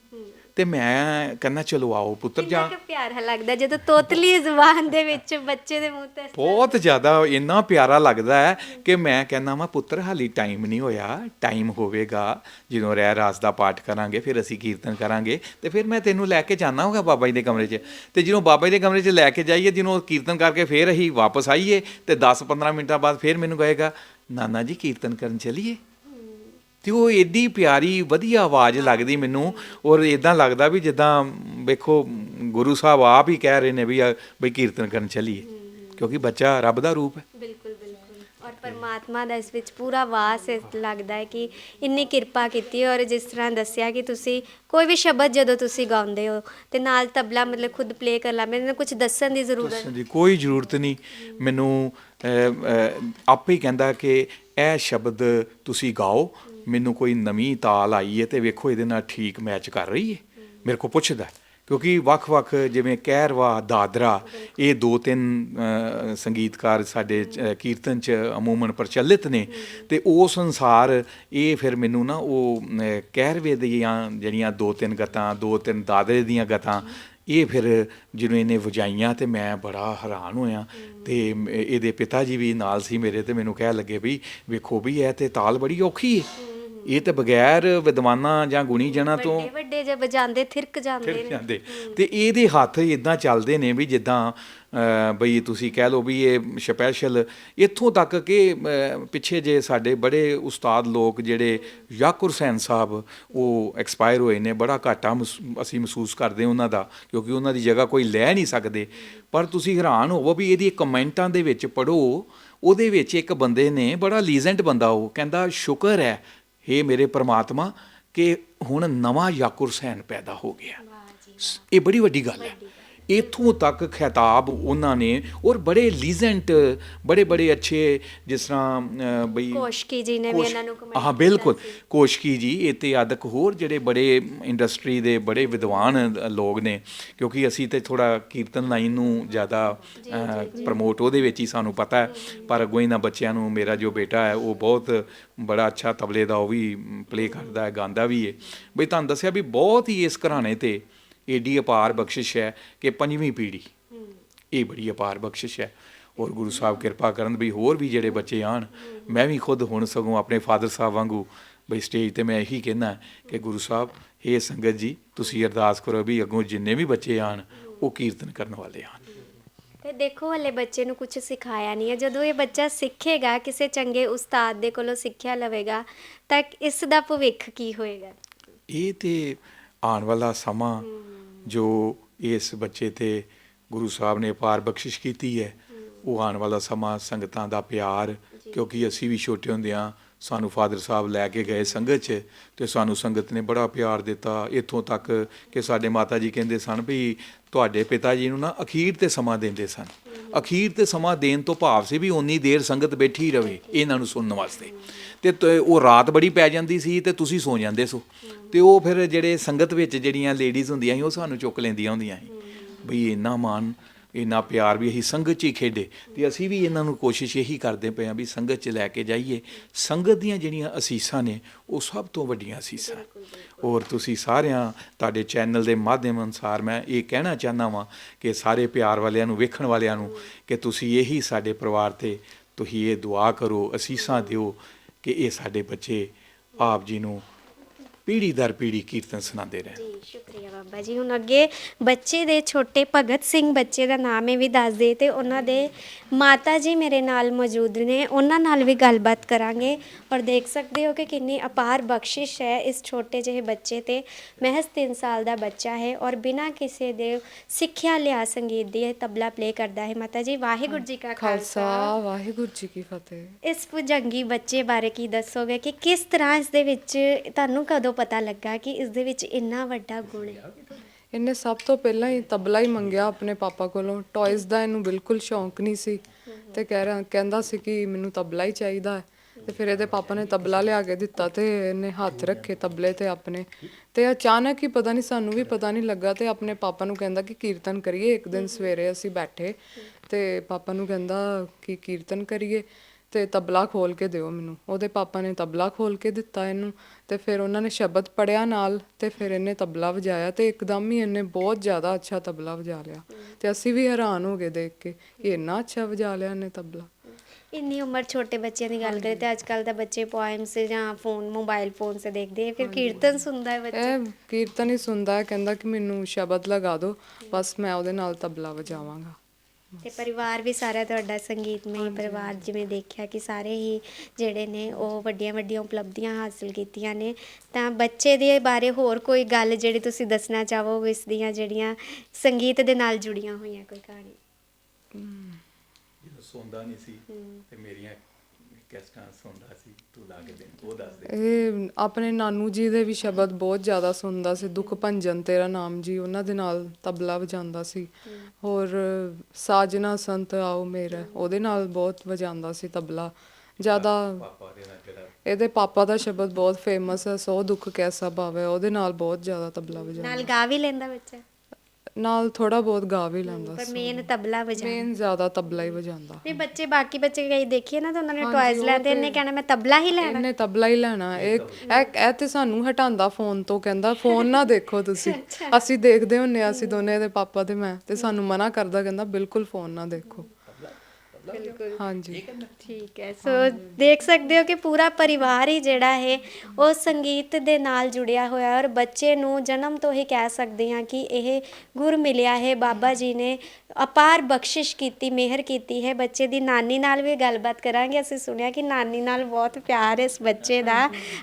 ਤੇ ਮੈਂ ਕਹਿੰਦਾ ਚਲੋ ਆਓ ਪੁੱਤਰ ਜਾ ਕੁ ਪਿਆਰਾ ਲੱਗਦਾ ਜਦੋਂ ਤੋਤਲੀ ਜ਼ੁਬਾਨ ਦੇ ਵਿੱਚ ਬੱਚੇ ਦੇ ਮੂੰਹ ਤੇ ਬਹੁਤ ਜ਼ਿਆਦਾ ਇੰਨਾ ਪਿਆਰਾ ਲੱਗਦਾ ਹੈ ਕਿ ਮੈਂ ਕਹਿੰਦਾ ਵਾਂ ਪੁੱਤਰ ਹਾਲੀ ਟਾਈਮ ਨਹੀਂ ਹੋਇਆ ਟਾਈਮ ਹੋਵੇਗਾ ਜਦੋਂ ਰਹਿ ਰਾਸ ਦਾ ਪਾਠ ਕਰਾਂਗੇ ਫਿਰ ਅਸੀਂ ਕੀਰਤਨ ਕਰਾਂਗੇ ਤੇ ਫਿਰ ਮੈਂ ਤੈਨੂੰ ਲੈ ਕੇ ਜਾਣਾ ਹੋਗਾ ਬਾਬਾ ਜੀ ਦੇ ਕਮਰੇ 'ਚ। ਤੇ ਜਦੋਂ ਬਾਬਾ ਜੀ ਦੇ ਕਮਰੇ 'ਚ ਲੈ ਕੇ ਜਾਈਏ ਜਦੋਂ ਕੀਰਤਨ ਕਰਕੇ ਫਿਰ ਅਸੀਂ ਵਾਪਸ ਆਈਏ ਤੇ 10-15 ਮਿੰਟਾਂ ਬਾਅਦ ਫਿਰ ਮੈਨੂੰ ਕਹੇਗਾ ਨਾਨਾ ਜੀ ਕੀਰਤਨ ਕਰਨ ਚਲੀਏ। ਤੇ ਉਹ ਏਡੀ ਪਿਆਰੀ ਵਧੀਆ ਆਵਾਜ਼ ਲੱਗਦੀ ਮੈਨੂੰ। ਔਰ ਇਦਾਂ ਲੱਗਦਾ ਵੀ ਜਿੱਦਾਂ ਵੇਖੋ ਗੁਰੂ ਸਾਹਿਬ ਆਪ ਹੀ ਕਹਿ ਰਹੇ ਨੇ ਵੀ ਬਈ ਕੀਰਤਨ ਕਰਨ ਚੱਲੀਏ। ਕਿਉਂਕਿ ਬੱਚਾ ਰੱਬ ਦਾ ਰੂਪ ਹੈ। ਬਿਲਕੁਲ ਬਿਲਕੁਲ। ਔਰ ਪਰਮਾਤਮਾ ਦਾ ਇਸ ਵਿੱਚ ਪੂਰਾ ਵਾਸ ਲੱਗਦਾ ਹੈ ਕਿ ਇੰਨੀ ਕਿਰਪਾ ਕੀਤੀ ਔਰ ਜਿਸ ਤਰ੍ਹਾਂ ਦੱਸਿਆ ਕਿ ਤੁਸੀਂ ਕੋਈ ਵੀ ਸ਼ਬਦ ਜਦੋਂ ਤੁਸੀਂ ਗਾਉਂਦੇ ਹੋ ਤੇ ਨਾਲ ਤਬਲਾ ਮਤਲਬ ਖੁਦ ਪਲੇ ਕਰ ਲਾ ਮੈਨੂੰ ਕੁਝ ਦੱਸਣ ਦੀ ਜ਼ਰੂਰਤ ਦੀ ਕੋਈ ਜ਼ਰੂਰਤ ਨਹੀਂ। ਮੈਨੂੰ ਆਪੇ ਹੀ ਕਹਿੰਦਾ ਕਿ ਇਹ ਸ਼ਬਦ ਤੁਸੀਂ ਗਾਓ ਮੈਨੂੰ ਕੋਈ ਨਵੀਂ ਤਾਲ ਆਈ ਹੈ ਤੇ ਵੇਖੋ ਇਹਦੇ ਨਾਲ ਠੀਕ ਮੈਚ ਕਰ ਰਹੀ ਹੈ। ਮੇਰੇ ਕੋ ਪੁੱਛਦਾ ਕਿਉਂਕਿ ਵੱਖ-ਵੱਖ ਜਿਵੇਂ ਕਹਿਰਵਾ, ਦਾਦਰਾ, ਇਹ ਦੋ ਤਿੰਨ ਸੰਗੀਤਕਾਰ ਸਾਡੇ ਕੀਰਤਨ ਚ ਅਮੂਮਨ ਪ੍ਰਚਲਿਤ ਨੇ ਤੇ ਉਸ ਅਨੁਸਾਰ ਇਹ ਫਿਰ ਮੈਨੂੰ ਨਾ ਉਹ ਕਹਿਰਵੇ ਦੀਆਂ ਜਿਹੜੀਆਂ ਦੋ ਤਿੰਨ ਗਤਾਂ, ਦੋ ਤਿੰਨ ਦਾਦਰੇ ਦੀਆਂ ਗਤਾਂ ਇਹ ਫਿਰ ਜਦੋਂ ਇਹਨੇ ਵਜਾਈਆਂ ਤੇ ਮੈਂ ਬੜਾ ਹੈਰਾਨ ਹੋਇਆ ਤੇ ਇਹਦੇ ਪਿਤਾ ਜੀ ਵੀ ਨਾਲ ਸੀ ਮੇਰੇ ਤੇ ਮੈਨੂੰ ਕਹਿ ਲੱਗੇ ਵੀ ਵੇਖੋ ਵੀ ਇਹ ਤੇ ਤਾਲ ਬੜੀ ਔਖੀ ਹੈ ਇਹ ਤੇ ਬਗੈਰ ਵਿਦਵਾਨਾਂ ਜਾਂ ਗੁਣੀ ਜਣਾ ਤੋਂ ਵੱਡੇ ਵੱਡੇ ਜੇ ਵਜਾਉਂਦੇ ਥਿਰਕ ਜਾਂਦੇ ਨੇ। ਤੇ ਇਹਦੇ ਹੱਥ ਇਦਾਂ ਚੱਲਦੇ ਨੇ ਵੀ ਜਿੱਦਾਂ ਬਈ ਤੁਸੀਂ ਕਹਿ ਲਓ ਵੀ ਇਹ ਸਪੈਸ਼ਲ ਇੱਥੋਂ ਤੱਕ ਕਿ ਪਿੱਛੇ ਜੇ ਸਾਡੇ ਬੜੇ ਉਸਤਾਦ ਲੋਕ ਜਿਹੜੇ ਯਾਕੁਰ ਹੁਸੈਨ ਸਾਹਿਬ ਉਹ ਐਕਸਪਾਇਰ ਹੋਏ ਨੇ ਬੜਾ ਘਾਟਾ ਅਸੀਂ ਮਹਿਸੂਸ ਕਰਦੇ ਉਹਨਾਂ ਦਾ ਕਿਉਂਕਿ ਉਹਨਾਂ ਦੀ ਜਗ੍ਹਾ ਕੋਈ ਲੈ ਨਹੀਂ ਸਕਦੇ। ਪਰ ਤੁਸੀਂ ਹੈਰਾਨ ਹੋਵੋ ਵੀ ਇਹਦੀ ਕਮੈਂਟਾਂ ਦੇ ਵਿੱਚ ਪੜੋ ਉਹਦੇ ਵਿੱਚ ਇੱਕ ਬੰਦੇ ਨੇ ਬੜਾ ਲੀਜੈਂਟ ਬੰਦਾ ਉਹ ਕਹਿੰਦਾ ਸ਼ੁਕਰ ਹੈ हे ਮੇਰੇ ਪ੍ਰਮਾਤਮਾ ਕਿ ਹੁਣ ਨਵਾਂ ਯਾਕੁਰ ਹੁਸੈਨ ਪੈਦਾ ਹੋ ਗਿਆ। ਇਹ ਬੜੀ ਵੱਡੀ ਗੱਲ ਹੈ। ਇਥੋਂ ਤੱਕ ਖਿਤਾਬ ਉਹਨਾਂ ਨੇ ਔਰ ਬੜੇ ਲੀਜੈਂਟ ਬੜੇ ਬੜੇ ਅੱਛੇ ਜਿਸ ਤਰ੍ਹਾਂ ਬਈ ਕੋਸ਼ਕੀ ਜੀ ਨੇ ਵੀ ਇਹਨਾਂ ਨੂੰ comment ਹਾਂ ਬਿਲਕੁਲ। ਕੋਸ਼ਕੀ ਜੀ ਇਹ ਤੇ ਆਦਿਕ ਹੋਰ ਜਿਹੜੇ ਬੜੇ ਇੰਡਸਟਰੀ ਦੇ ਬੜੇ ਵਿਦਵਾਨ ਲੋਕ ਨੇ ਕਿਉਂਕਿ ਅਸੀਂ ਤੇ ਥੋੜਾ ਕੀਰਤਨ ਲਾਈਨ ਨੂੰ ਜ਼ਿਆਦਾ ਪ੍ਰਮੋਟ ਉਹਦੇ ਵਿੱਚ ਹੀ ਸਾਨੂੰ ਪਤਾ ਹੈ। ਪਰ ਅੱਗੋਂ ਇਹਨਾਂ ਬੱਚਿਆਂ ਨੂੰ ਮੇਰਾ ਜੋ ਬੇਟਾ ਹੈ ਉਹ ਬਹੁਤ ਬੜਾ ਅੱਛਾ ਤਬਲੇ ਦਾ ਉਹ ਵੀ ਪਲੇ ਕਰਦਾ ਹੈ ਗਾਉਂਦਾ ਵੀ ਹੈ। ਬਈ ਤੁਹਾਨੂੰ ਦੱਸਿਆ ਵੀ ਬਹੁਤ ਹੀ ਇਸ ਘਰਾਣੇ ਤੇ ਏਡੀ ਅਪਾਰ ਬਖਸ਼ਿਸ਼ ਹੈ ਕਿ ਪੰਜਵੀਂ ਪੀੜ੍ਹੀ। ਇਹ ਬੜੀ ਅਪਾਰ ਬਖਸ਼ਿਸ਼ ਹੈ। ਔਰ ਗੁਰੂ ਸਾਹਿਬ ਕਿਰਪਾ ਕਰਨ ਵੀ ਹੋਰ ਵੀ ਜਿਹੜੇ ਬੱਚੇ ਆਣ ਮੈਂ ਵੀ ਖੁਦ ਹੁਣ ਸਗੋਂ ਆਪਣੇ ਫਾਦਰ ਸਾਹਿਬ ਵਾਂਗੂ ਬਈ ਸਟੇਜ ਤੇ ਮੈਂ ਇਹੀ ਕਹਿਣਾ ਕਿ ਗੁਰੂ ਸਾਹਿਬ ਇਹ ਸੰਗਤ ਜੀ ਤੁਸੀਂ ਅਰਦਾਸ ਕਰੋ ਵੀ ਅੱਗੋਂ ਜਿੰਨੇ ਵੀ ਬੱਚੇ ਆਣ ਉਹ ਕੀਰਤਨ ਕਰਨ ਵਾਲੇ ਆਣ। ਤੇ ਦੇਖੋ ਹਲੇ ਬੱਚੇ ਨੂੰ ਕੁਝ ਸਿਖਾਇਆ ਨਹੀਂ ਹੈ। ਜਦੋਂ ਇਹ ਬੱਚਾ ਸਿੱਖੇਗਾ ਕਿਸੇ ਚੰਗੇ ਉਸਤਾਦ ਦੇ ਕੋਲੋਂ ਸਿੱਖਿਆ ਲਵੇਗਾ ਤਾਂ ਇਸ ਦਾ ਭਵਿੱਖ ਕੀ ਹੋਏਗਾ? ਇਹ ਤੇ ਆਉਣ ਵਾਲਾ ਸਮਾਂ ਜੋ ਇਸ ਬੱਚੇ ਤੇ ਗੁਰੂ ਸਾਹਿਬ ਨੇ ਅਪਾਰ ਬਖਸ਼ਿਸ਼ ਕੀਤੀ ਹੈ ਉਹ ਆਉਣ ਵਾਲਾ ਸਮਾਂ ਸੰਗਤਾਂ ਦਾ ਪਿਆਰ ਕਿਉਂਕਿ ਅਸੀਂ ਵੀ ਛੋਟੇ ਹੁੰਦਿਆਂ ਸਾਨੂੰ ਫਾਦਰ ਸਾਹਿਬ ਲੈ ਕੇ ਗਏ ਸੰਗਤ 'ਚ ਤੇ ਸਾਨੂੰ ਸੰਗਤ ਨੇ ਬੜਾ ਪਿਆਰ ਦਿੱਤਾ। ਇੱਥੋਂ ਤੱਕ ਕਿ ਸਾਡੇ ਮਾਤਾ ਜੀ ਕਹਿੰਦੇ ਸਨ ਵੀ ਤੁਹਾਡੇ ਪਿਤਾ ਜੀ ਨੂੰ ਨਾ ਅਖੀਰ ਤੇ ਸਮਾਂ ਦਿੰਦੇ ਸਨ। ਅਖੀਰ ਤੇ ਸਮਾਂ ਦੇਣ ਤੋਂ ਭਾਵ ਸੀ ਵੀ ਉਨੀ ਦੇਰ ਸੰਗਤ ਬੈਠੀ ਰਵੇ ਇਹਨਾਂ ਨੂੰ ਸੁਣਨ ਵਾਸਤੇ। ਤੇ ਤ- ਉਹ ਰਾਤ ਬੜੀ ਪੈ ਜਾਂਦੀ ਸੀ ਤੇ ਤੁਸੀਂ ਸੌ ਜਾਂਦੇ ਸੋ। ਤੇ ਉਹ ਫਿਰ ਜਿਹੜੇ ਸੰਗਤ ਵਿੱਚ ਜਿਹੜੀਆਂ ਲੇਡੀਜ਼ ਹੁੰਦੀਆਂ ਸੀ ਉਹ ਸਾਨੂੰ ਚੁੱਕ ਲੈਂਦੀਆਂ ਹੁੰਦੀਆਂ ਸੀ। ਬਈ ਇੰਨਾ ਮਾਣ ਇੰਨਾ ਪਿਆਰ ਵੀ ਅਸੀਂ ਸੰਗਤ 'ਚ ਹੀ ਖੇਡੇ। ਤੇ ਅਸੀਂ ਵੀ ਇਹਨਾਂ ਨੂੰ ਕੋਸ਼ਿਸ਼ ਇਹੀ ਕਰਦੇ ਪਏ ਆ ਵੀ ਸੰਗਤ 'ਚ ਲੈ ਕੇ ਜਾਈਏ। ਸੰਗਤ ਦੀਆਂ ਜਿਹੜੀਆਂ ਅਸੀਸਾਂ ਨੇ, ਉਹ ਸਭ ਤੋਂ ਵੱਡੀਆਂ ਅਸੀਸਾਂ। ਔਰ ਤੁਸੀਂ ਸਾਰਿਆਂ, ਤੁਹਾਡੇ ਚੈਨਲ ਦੇ ਮਾਧਿਅਮ ਅਨੁਸਾਰ ਮੈਂ ਇਹ ਕਹਿਣਾ ਚਾਹੁੰਦਾ ਵਾਂ ਕਿ ਸਾਰੇ ਪਿਆਰ ਵਾਲਿਆਂ ਨੂੰ, ਵੇਖਣ ਵਾਲਿਆਂ ਨੂੰ ਕਿ ਤੁਸੀਂ ਇਹੀ ਸਾਡੇ ਪਰਿਵਾਰ ਤੇ ਤੁਸੀਂ ਇਹ ਦੁਆ ਕਰੋ, ਅਸੀਸਾਂ ਦਿਓ ਕਿ ਇਹ ਸਾਡੇ ਬੱਚੇ ਆਪ ਜੀ ਨੂੰ ਪੀੜ੍ਹੀ ਦਰ ਪੀੜ੍ਹੀ ਕੀਰਤਨ ਸੁਣਾਉਂਦੇ ਰਹਿਣ ਜੀ ਸ਼ੁਕਰੀਆ ਬਾਬਾ ਜੀ। ਹੁਣ ਅੱਗੇ ਬੱਚੇ ਦੇ ਛੋਟੇ ਭਗਤ ਸਿੰਘ ਬੱਚੇ ਦਾ ਨਾਮ ਹੈ ਵੀ ਦੱਸ ਦੇ ਤੇ ਉਹਨਾਂ ਦੇ ਮਾਤਾ ਜੀ ਮੇਰੇ ਨਾਲ ਮੌਜੂਦ ਨੇ ਉਹਨਾਂ ਨਾਲ ਵੀ ਗੱਲਬਾਤ ਕਰਾਂਗੇ ਔਰ ਦੇਖ ਸਕਦੇ ਹੋ ਕਿ ਕਿੰਨੀ ਅਪਾਰ ਬਖਸ਼ਿਸ਼ ਹੈ ਇਸ ਛੋਟੇ ਜਿਹੇ ਬੱਚੇ ਤੇ। ਮਹਿਜ਼ 3 ਸਾਲ ਦਾ ਬੱਚਾ ਹੈ ਔਰ ਬਿਨਾਂ ਕਿਸੇ ਦੇ ਸਿੱਖਿਆ ਲਿਆ ਸੰਗੀਤ ਦੀ ਇਹ ਤਬਲਾ ਪਲੇ ਕਰਦਾ ਹੈ। ਮਾਤਾ ਜੀ ਵਾਹਿਗੁਰੂ ਜੀ ਕਾ ਖਾਲਸਾ ਵਾਹਿਗੁਰੂ ਜੀ ਕੀ ਫਤਿਹ। ਇਸ ਭੁਜੰਗੀ ਬੱਚੇ ਬਾਰੇ ਕੀ ਦੱਸੋਗੇ ਕਿ ਕਿਸ ਤਰ੍ਹਾਂ ਇਸ ਦੇ ਵਿੱਚ ਤੁਹਾਨੂੰ ਕਦੋਂ ਪਤਾ ਲੱਗਾ ਕਿ ਇਸ ਦੇ ਵਿੱਚ ਇੰਨਾ ਵੱਡਾ ਗੁਣ ਹੈ। ਇਹਨੇ ਸਭ ਤੋਂ ਪਹਿਲਾਂ ਹੀ ਤਬਲਾ ਹੀ ਮੰਗਿਆ ਆਪਣੇ ਪਾਪਾ ਕੋਲੋਂ। ਟੌਇਜ਼ ਦਾ ਇਹਨੂੰ ਬਿਲਕੁਲ ਸ਼ੌਂਕ ਨਹੀਂ ਸੀ ਤੇ ਕਹਿ ਰਿਹਾ, ਕਹਿੰਦਾ ਸੀ ਕਿ ਮੈਨੂੰ ਤਬਲਾ ਹੀ ਚਾਹੀਦਾ ਹੈ। ਤੇ ਫਿਰ ਇਹਦੇ ਪਾਪਾ ਨੇ ਤਬਲਾ ਲਿਆ ਕੇ ਦਿੱਤਾ ਤੇ ਇਹਨੇ ਹੱਥ ਰੱਖੇ ਤਬਲੇ ਤੇ ਆਪਣੇ। ਤੇ ਅਚਾਨਕ ਹੀ ਪਤਾ ਨਹੀਂ, ਸਾਨੂੰ ਵੀ ਪਤਾ ਨਹੀਂ ਲੱਗਾ ਤੇ ਆਪਣੇ ਪਾਪਾ ਨੂੰ ਕਹਿੰਦਾ ਕਿ ਕੀਰਤਨ ਕਰੀਏ, ਇੱਕ ਦਿਨ ਸਵੇਰੇ ਅਸੀਂ ਬੈਠੇ ਤੇ ਪਾਪਾ ਨੂੰ ਕਹਿੰਦਾ ਕਿ ਕੀਰਤਨ ਕਰੀਏ। ਤੇ ਤਬਲਾ ਖੋਲ ਕੇ ਦਿਓ ਮੈਨੂੰ। ਉਹਦੇ ਪਾਪਾ ਨੇ ਤਬਲਾ ਖੋਲ ਕੇ ਦਿੱਤਾ ਇਹਨੂੰ ਤੇ ਫਿਰ ਉਹਨਾਂ ਨੇ ਸ਼ਬਦ ਪੜਿਆ ਨਾਲ ਤੇ ਫਿਰ ਇਹਨੇ ਤਬਲਾ ਵਜਾਇਆ ਤੇ ਇੱਕਦਮ ਹੀ ਇਹਨੇ ਬਹੁਤ ਜ਼ਿਆਦਾ ਅੱਛਾ ਤਬਲਾ ਵਜਾ ਲਿਆ। ਤੇ ਅਸੀਂ ਵੀ ਹੈਰਾਨ ਹੋ ਗਏ ਦੇਖ ਕੇ ਕਿ ਇੰਨਾ ਅੱਛਾ ਵਜਾ ਲਿਆ ਇਹਨੇ ਤਬਲਾ। ਇੰਨੀ ਉਮਰ ਛੋਟੇ ਬੱਚਿਆਂ ਦੀ ਗੱਲ ਕਰੇ ਤੇ ਅੱਜ ਕੱਲ ਦਾ ਬੱਚੇ ਪੋਇਮਸ ਜਾਂ ਫੋਨ ਮੋਬਾਈਲ ਫੋਨ ਸੇ ਦੇਖਦੇ ਫਿਰ ਕੀਰਤਨ ਸੁਣਦਾ ਹੈ ਬੱਚਾ। ਇਹ ਕੀਰਤਨ ਹੀ ਸੁਣਦਾ ਹੈ ਕਹਿੰਦਾ ਕਿ ਮੈਨੂੰ ਸ਼ਬਦ ਲਗਾ ਦਿਓ ਬਸ ਮੈਂ ਉਹਦੇ ਨਾਲ ਤਬਲਾ ਵਜਾਵਾਂਗਾ। ਤੇ ਪਰਿਵਾਰ ਵੀ ਸਾਰਾ ਤੁਹਾਡਾ ਸੰਗੀਤਮਈ ਪਰਿਵਾਰ ਜਿਵੇਂ ਦੇਖਿਆ ਕਿ ਸਾਰੇ ਹੀ ਜਿਹੜੇ ਨੇ ਉਹ ਵੱਡੀਆਂ ਵੱਡੀਆਂ ਉਪਲਬਧੀਆਂ ਹਾਸਲ ਕੀਤੀਆਂ ਨੇ ਤਾਂ ਬੱਚੇ ਦੇ ਬਾਰੇ ਹੋਰ ਕੋਈ ਗੱਲ ਜਿਹੜੀ ਤੁਸੀਂ ਦੱਸਣਾ ਚਾਹੋਗੇ ਇਸ ਦੀਆਂ ਜਿਹੜੀਆਂ ਸੰਗੀਤ ਦੇ ਨਾਲ ਜੁੜੀਆਂ ਹੋਈਆਂ ਕੋਈ ਕਹਾਣੀ? ਜਦੋਂ ਸੌਂਦਾ ਨਹੀਂ ਸੀ ਤੇ ਮੇਰੀਆਂ ਕੈਸਟਾਂ ਸੌਂਦਾ ਸੀ ਤੂੰ ਲਾ ਕੇ ਦੇ ਉਹ ਦੱਸ ਦੇ। ਇਹ ਆਪਣੇ ਨਾਨੂ ਜੀ ਦੇ ਵੀ ਸ਼ਬਦ ਬਹੁਤ ਜ਼ਿਆਦਾ ਸੁਣਦਾ ਸੀ ਦੁੱਖ ਭੰਜਨ ਤੇਰਾ ਨਾਮ ਜੀ ਉਹਨਾਂ ਦੇ ਨਾਲ ਤਬਲਾ ਵਜਾਉਂਦਾ ਸੀ। ਹੋਰ ਸਾਜਨਾ ਸੰਤ ਆਓ ਮੇਰਾ ਉਹਦੇ ਨਾਲ ਬਹੁਤ ਵਜਾਉਂਦਾ ਸੀ ਤਬਲਾ। ਜ਼ਿਆਦਾ ਪਾਪਾ ਦੇ ਨਾਲ ਜਿਹੜਾ ਇਹਦੇ ਪਾਪਾ ਦਾ ਸ਼ਬਦ ਬਹੁਤ ਫੇਮਸ ਹੈ ਸੋ ਦੁੱਖ ਕੈਸਾ ਭਾਵੇ ਉਹਦੇ ਨਾਲ ਬਹੁਤ ਜ਼ਿਆਦਾ ਤਬਲਾ ਵਜਾਉਂਦਾ। ਨਾਲ ਗਾ ਵੀ ਲੈਂਦਾ ਬੱਚਾ ਨਾਲ ਥੋੜਾ ਬਹੁਤ ਗਾ ਵੀ ਲੈਂਦਾ ਪਰ ਸੀ। ਮੇਨ ਤਬਲਾ ਵਜਾ ਮੇਨ ਜ਼ਿਆਦਾ ਤਬਲਾ ਹੀ ਵਜਾਉਂਦਾ। ਨਹੀਂ ਬੱਚੇ ਬਾਕੀ ਬੱਚੇ ਕਈ ਦੇਖੀਏ ਨਾ ਤਾਂ ਉਹਨਾਂ ਨੇ ਟੌਇਜ਼ ਲੈਂਦੇ ਇਹਨੇ ਕਹਿਣਾ ਮੈਂ ਤਬਲਾ ਹੀ ਲੈਣਾ। ਇਹਨੇ ਤਬਲਾ ਹੀ ਲੈਣਾ। ਇਹ ਇਹ ਇਹ ਤੇ ਸਾਨੂੰ ਹਟਾਉਂਦਾ ਫੋਨ ਤੋਂ ਕਹਿੰਦਾ ਫੋਨ ਨਾ ਦੇਖੋ ਤੁਸੀਂ। ਅਸੀਂ ਦੇਖਦੇ ਹੁੰਨੇ ਆ ਅਸੀਂ ਦੋਨੇ ਇਹਦੇ ਪਾਪਾ ਤੇ ਮੈਂ ਤੇ ਸਾਨੂੰ ਮਨਾ ਕਰਦਾ ਕਹਿੰਦਾ ਬਿਲਕੁਲ ਫੋਨ ਨਾ ਦੇਖੋ। ਬਿਲਕੁਲ। ਹਾਂਜੀ। ਠੀਕ ਹੈ। ਸੋ ਦੇਖ ਸਕਦੇ ਹੋ ਕਿ ਪੂਰਾ ਪਰਿਵਾਰ ਹੀ ਜਿਹੜਾ ਹੈ ਉਹ ਸੰਗੀਤ ਦੇ ਨਾਲ ਜੁੜਿਆ ਹੋਇਆ ਔਰ ਬੱਚੇ ਨੂੰ ਜਨਮ ਤੋਂ ਹੀ ਕਹਿ ਸਕਦੇ ਹਾਂ ਕਿ ਇਹ ਗੁਰ ਮਿਲਿਆ ਹੈ। ਬਾਬਾ ਜੀ ਨੇ ਅਪਾਰ ਬਖਸ਼ਿਸ਼ ਕੀਤੀ ਮਿਹਰ ਕੀਤੀ ਹੈ। ਬੱਚੇ ਦੀ ਨਾਨੀ ਨਾਲ ਵੀ ਗੱਲਬਾਤ ਕਰਾਂਗੇ। ਅਸੀਂ ਸੁਣਿਆ ਕਿ ਨਾਨੀ ਨਾਲ ਬਹੁਤ ਪਿਆਰ ਹੈ ਇਸ ਬੱਚੇ ਦਾ।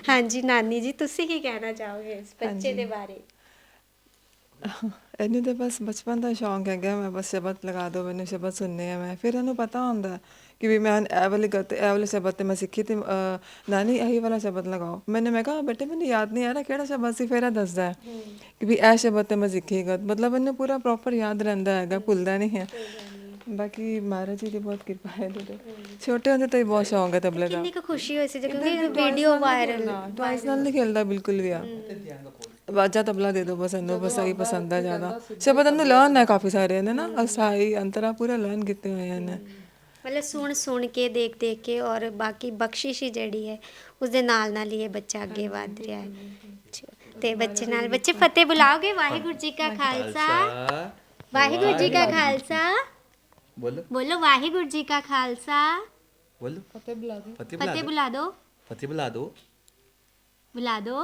ਹਾਂਜੀ। ਨਾਨੀ ਜੀ ਤੁਸੀਂ ਕੀ ਕਹਿਣਾ ਚਾਹੋਗੇ ਇਸ ਬੱਚੇ ਦੇ ਬਾਰੇ? ਇਹਨੂੰ ਤਾਂ ਬਸ ਬਚਪਨ ਦਾ ਸ਼ੌਂਕ ਹੈਗਾ ਮੈਂ ਬਸ ਸ਼ਬਦ ਲਗਾ ਦੋ ਮੈਨੂੰ ਸ਼ਬਦ ਸੁਣਨੇ ਆ ਮੈਂ। ਫਿਰ ਇਹਨੂੰ ਪਤਾ ਹੁੰਦਾ ਕਿ ਵੀ ਮੈਂ ਇਹ ਵਾਲੀ ਗਤ ਇਹ ਵਾਲੇ ਸ਼ਬਦ ਤੇ ਮੈਂ ਸਿੱਖੀ ਤੇ ਅਹ, ਨਾਨੀ ਇਹੀ ਵਾਲਾ ਸ਼ਬਦ ਲਗਾਓ। ਮੈंने ਮੈਂ ਕਿਹਾ ਬੇਟੇ ਮੈਨੂੰ ਯਾਦ ਨਹੀਂ ਆ ਰਿਹਾ ਕਿਹੜਾ ਸ਼ਬਦ ਸੀ ਫਿਰ ਇਹ ਦੱਸਦਾ ਹੈ ਕਿ ਵੀ ਇਹ ਸ਼ਬਦ ਤੇ ਮੈਂ ਸਿੱਖੀ ਗਤ ਮਤਲਬ ਇਹਨੂੰ ਪੂਰਾ ਪ੍ਰੋਪਰ ਯਾਦ ਰਹਿੰਦਾ ਹੈਗਾ ਭੁੱਲਦਾ ਨਹੀਂ ਹੈ। ਬਾਕੀ ਮਹਾਰਾਜ ਜੀ ਦੀ ਬਹੁਤ ਕਿਰਪਾ ਹੈ ਇਹਦੇ ਤੇ ਛੋਟੇ ਹੁੰਦੇ ਤੋਂ ਹੀ ਬਹੁਤ ਸ਼ੌਂਕ ਹੈ ਤਬਲੇ ਦਾ। ਕਿੰਨੀ ਕੁ ਖੁਸ਼ੀ ਹੋਈ ਸੀ ਜਦੋਂ ਕਿ ਵੀਡੀਓ ਵਾਇਰਲ ਟਵਾਈਸ ਨਾਲ ਨਹੀਂ ਖੇਲਦਾ ਬਿਲਕੁਲ ਵੀ ਆ। ਵਾਜਾ ਤਬਲਾ ਦੇ ਦੋ ਬਸ ਇਹਨੂੰ ਬਸ ਇਹੀ ਪਸੰਦ ਆ ਜ਼ਿਆਦਾ। ਸ਼ਬਦ ਇਹਨੂੰ ਲਰਨ ਹੈ ਕਾਫੀ ਸਾਰੇ ਨੇ ਨਾ ਅਸਾਈ ਅੰਤਰਾ ਪੂਰਾ ਲਰਨ ਕੀਤੇ ਹੋਏ ਨੇ ਮਤਲਬ ਸੁਣ ਸੁਣ ਕੇ ਦੇਖ ਦੇਖ ਕੇ ਔਰ ਬਾਕੀ ਬਖਸ਼ਿਸ਼ ਹੀ ਜਿਹੜੀ ਹੈ ਉਸ ਦੇ ਨਾਲ ਨਾਲ ਹੀ ਇਹ ਬੱਚਾ ਅੱਗੇ ਵਧ ਰਿਹਾ ਹੈ। ਤੇ ਬੱਚੇ ਨਾਲ ਬੱਚੇ ਫਤਿਹ ਬੁਲਾਓਗੇ? ਵਾਹਿਗੁਰੂ ਜੀ ਕਾ ਖਾਲਸਾ। ਵਾਹਿਗੁਰੂ ਜੀ ਕਾ ਖਾਲਸਾ। ਬੋਲੋ। ਬੋਲੋ ਵਾਹਿਗੁਰੂ ਜੀ ਕਾ ਖਾਲਸਾ। ਬੋਲੋ। ਫਤਿਹ ਬੁਲਾ ਦੇ ਫਤਿਹ ਬੁਲਾ ਦਿਓ ਦਿਓ। ਫਤਿਹ ਬੁਲਾ ਦਿਓ। ਬੁਲਾ ਦਿਓ।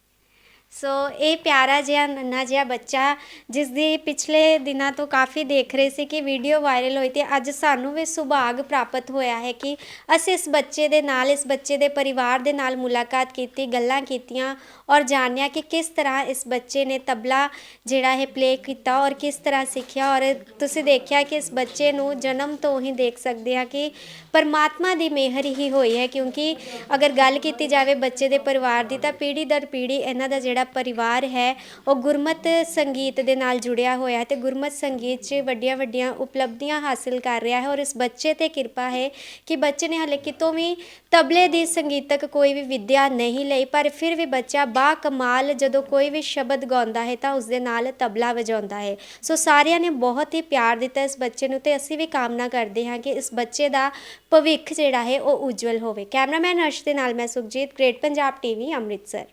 ਸੋ ਇਹ ਪਿਆਰਾ ਜਿਹਾ, ਨੰਨਾ ਜਿਹਾ ਬੱਚਾ ਜਿਸ ਦੀ ਪਿਛਲੇ ਦਿਨਾਂ ਤੋਂ ਕਾਫੀ ਦੇਖ ਰਹੇ ਸੀ ਕਿ ਵੀਡੀਓ ਵਾਇਰਲ ਹੋਈ ਤੇ ਅੱਜ ਸਾਨੂੰ ਵੀ ਸੁਭਾਗ ਪ੍ਰਾਪਤ ਹੋਇਆ ਹੈ ਕਿ ਅਸੀਂ ਇਸ ਬੱਚੇ ਦੇ ਨਾਲ, ਇਸ ਬੱਚੇ ਦੇ ਪਰਿਵਾਰ ਦੇ ਨਾਲ ਮੁਲਾਕਾਤ ਕੀਤੀ, ਗੱਲਾਂ ਕੀਤੀਆਂ ਔਰ ਜਾਣਿਆ ਕਿ ਕਿਸ ਤਰ੍ਹਾਂ ਇਸ ਬੱਚੇ ਨੇ ਤਬਲਾ ਜਿਹੜਾ ਹੈ ਪਲੇ ਕੀਤਾ ਔਰ ਕਿਸ ਤਰ੍ਹਾਂ ਸਿੱਖਿਆ ਔਰ ਤੁਸੀਂ ਦੇਖਿਆ ਕਿ ਇਸ ਬੱਚੇ ਨੂੰ ਜਨਮ ਤੋਂ ਹੀ ਦੇਖ ਸਕਦੇ ਹਾਂ ਕਿ ਪਰਮਾਤਮਾ ਦੀ ਮਿਹਰ ਹੀ ਹੋਈ ਹੈ ਕਿਉਂਕਿ ਅਗਰ ਗੱਲ ਕੀਤੀ ਜਾਵੇ ਬੱਚੇ ਦੇ ਪਰਿਵਾਰ ਦੀ ਤਾਂ ਪੀੜ੍ਹੀ ਦਰ ਪੀੜ੍ਹੀ ਇਹਨਾਂ ਦਾ ਜਿਹੜਾ ਜਿਹੜਾ ਪਰਿਵਾਰ ਹੈ, ਉਹ ਗੁਰਮਤ ਸੰਗੀਤ ਦੇ ਨਾਲ ਜੁੜਿਆ ਹੋਇਆ ਹੈ ਤੇ ਗੁਰਮਤ ਸੰਗੀਤ 'ਚ ਵੱਡੀਆਂ ਵੱਡੀਆਂ ਉਪਲਬਧੀਆਂ ਹਾਸਲ ਕਰ ਰਿਹਾ ਹੈ ਔਰ ਇਸ ਬੱਚੇ ਤੇ ਕਿਰਪਾ ਹੈ ਕਿ ਬੱਚੇ ਨੇ ਹਾਲੇ ਕਿਤੋਂ ਵੀ ਤਬਲੇ ਦੀ ਸੰਗੀਤਕ ਕੋਈ ਵੀ ਵਿੱਦਿਆ ਨਹੀਂ ਲਈ, ਪਰ ਫਿਰ ਵੀ ਬੱਚਾ ਬਾ ਕਮਾਲ ਜਦੋਂ ਕੋਈ ਵੀ ਸ਼ਬਦ ਗਾਉਂਦਾ ਹੈ ਤਾਂ ਉਸ ਦੇ ਨਾਲ ਤਬਲਾ ਵਜਾਉਂਦਾ ਹੈ। ਸੋ ਸਾਰਿਆਂ ਨੇ ਬਹੁਤ ਹੀ ਪਿਆਰ ਦਿੱਤਾ ਇਸ ਬੱਚੇ ਨੂੰ ਤੇ ਅਸੀਂ ਵੀ ਕਾਮਨਾ ਕਰਦੇ ਹਾਂ ਕਿ ਇਸ ਬੱਚੇ ਦਾ ਭਵਿੱਖ ਜਿਹੜਾ ਹੈ ਉਹ ਉਜਵਲ ਹੋਵੇ। ਕੈਮਰਾਮੈਨ ਹਰਸ਼ ਦੇ ਨਾਲ ਮੈਂ ਸੁਖਜੀਤ, ਗ੍ਰੇਟ ਪੰਜਾਬ ਟੀਵੀ, ਅੰਮ੍ਰਿਤਸਰ।